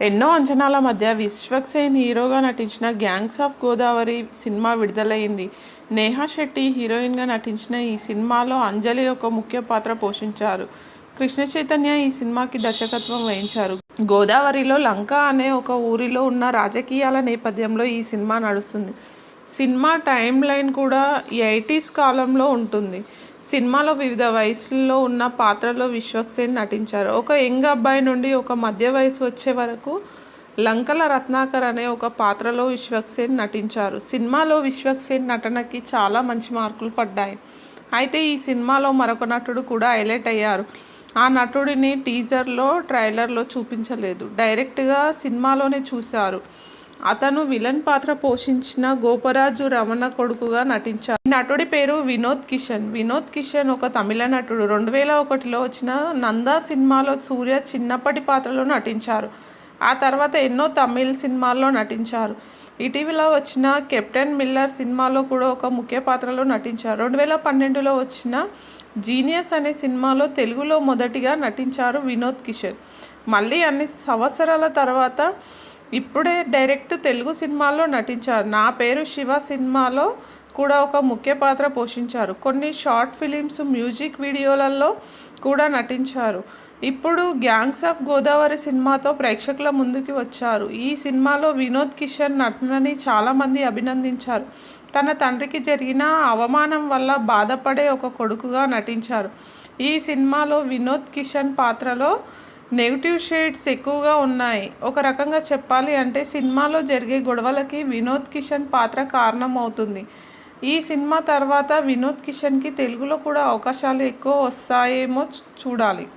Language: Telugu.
ఎన్నో అంచనాల మధ్య విశ్వక్సేన్ హీరోగా నటించిన గ్యాంగ్స్ ఆఫ్ గోదావరి సినిమా విడుదలైంది. నేహా శెట్టి హీరోయిన్గా నటించిన ఈ సినిమాలో అంజలి ఒక ముఖ్య పాత్ర పోషించారు. కృష్ణ చైతన్య ఈ సినిమాకి దర్శకత్వం వహించారు. గోదావరిలో లంక అనే ఒక ఊరిలో ఉన్న రాజకీయాల నేపథ్యంలో ఈ సినిమా నడుస్తుంది. సినిమా టైం లైన్ కూడా ఎయిటీస్ కాలంలో ఉంటుంది. సినిమాలో వివిధ వయసుల్లో ఉన్న పాత్రలో విశ్వక్సేన్ నటించారు. ఒక యంగ్ అబ్బాయి నుండి ఒక మధ్య వయసు వచ్చే వరకు లంకల రత్నాకర్ అనే ఒక పాత్రలో విశ్వక్సేన్ నటించారు. సినిమాలో విశ్వక్సేన్ నటనకి చాలా మంచి మార్కులు పడ్డాయి. అయితే ఈ సినిమాలో మరొక నటుడు కూడా హైలైట్ అయ్యారు. ఆ నటుడిని టీజర్లో ట్రైలర్లో చూపించలేదు. డైరెక్ట్గా సినిమాలోనే చూశారు. అతను విలన్ పాత్ర పోషించిన గోపరాజు రమణ కొడుకుగా నటించారు. నటుడి పేరు వినోద్ కిషన్. వినోద్ కిషన్ ఒక తమిళ నటుడు. రెండు వేల ఒకటిలో వచ్చిన నందా సినిమాలో సూర్య చిన్నప్పటి పాత్రలో నటించారు. ఆ తర్వాత ఎన్నో తమిళ్ సినిమాల్లో నటించారు. ఇటీవల వచ్చిన కెప్టెన్ మిల్లర్ సినిమాలో కూడా ఒక ముఖ్య పాత్రలో నటించారు. రెండు వేల పన్నెండులో వచ్చిన జీనియస్ అనే సినిమాలో తెలుగులో మొదటిగా నటించారు వినోద్ కిషన్. మళ్ళీ అన్ని సంవత్సరాల తర్వాత ఇప్పుడే డైరెక్ట్ తెలుగు సినిమాలో నటించారు. నా పేరు శివ సినిమాలో కూడా ఒక ముఖ్య పాత్ర పోషించారు. కొన్ని షార్ట్ ఫిలిమ్స్ మ్యూజిక్ వీడియోలలో కూడా నటించారు. ఇప్పుడు గ్యాంగ్స్ ఆఫ్ గోదావరి సినిమాతో ప్రేక్షకుల ముందుకి వచ్చారు. ఈ సినిమాలో వినోద్ కిషన్ నటనని చాలామంది అభినందించారు. తన తండ్రికి జరిగిన అవమానం వల్ల బాధపడే ఒక కొడుకుగా నటించారు. ఈ సినిమాలో వినోద్ కిషన్ పాత్రలో నెగిటివ్ షేడ్స్ ఎక్కువగా ఉన్నాయి. ఒక రకంగా చెప్పాలి అంటే సినిమాలో జరిగే గొడవలకి వినోద్ కిషన్ పాత్ర కారణం అవుతుంది ఈ సినిమా తర్వాత వినోద్ కిషన్కి తెలుగులో కూడా అవకాశాలు ఎక్కువ వస్తాయేమో చూ- చూడాలి.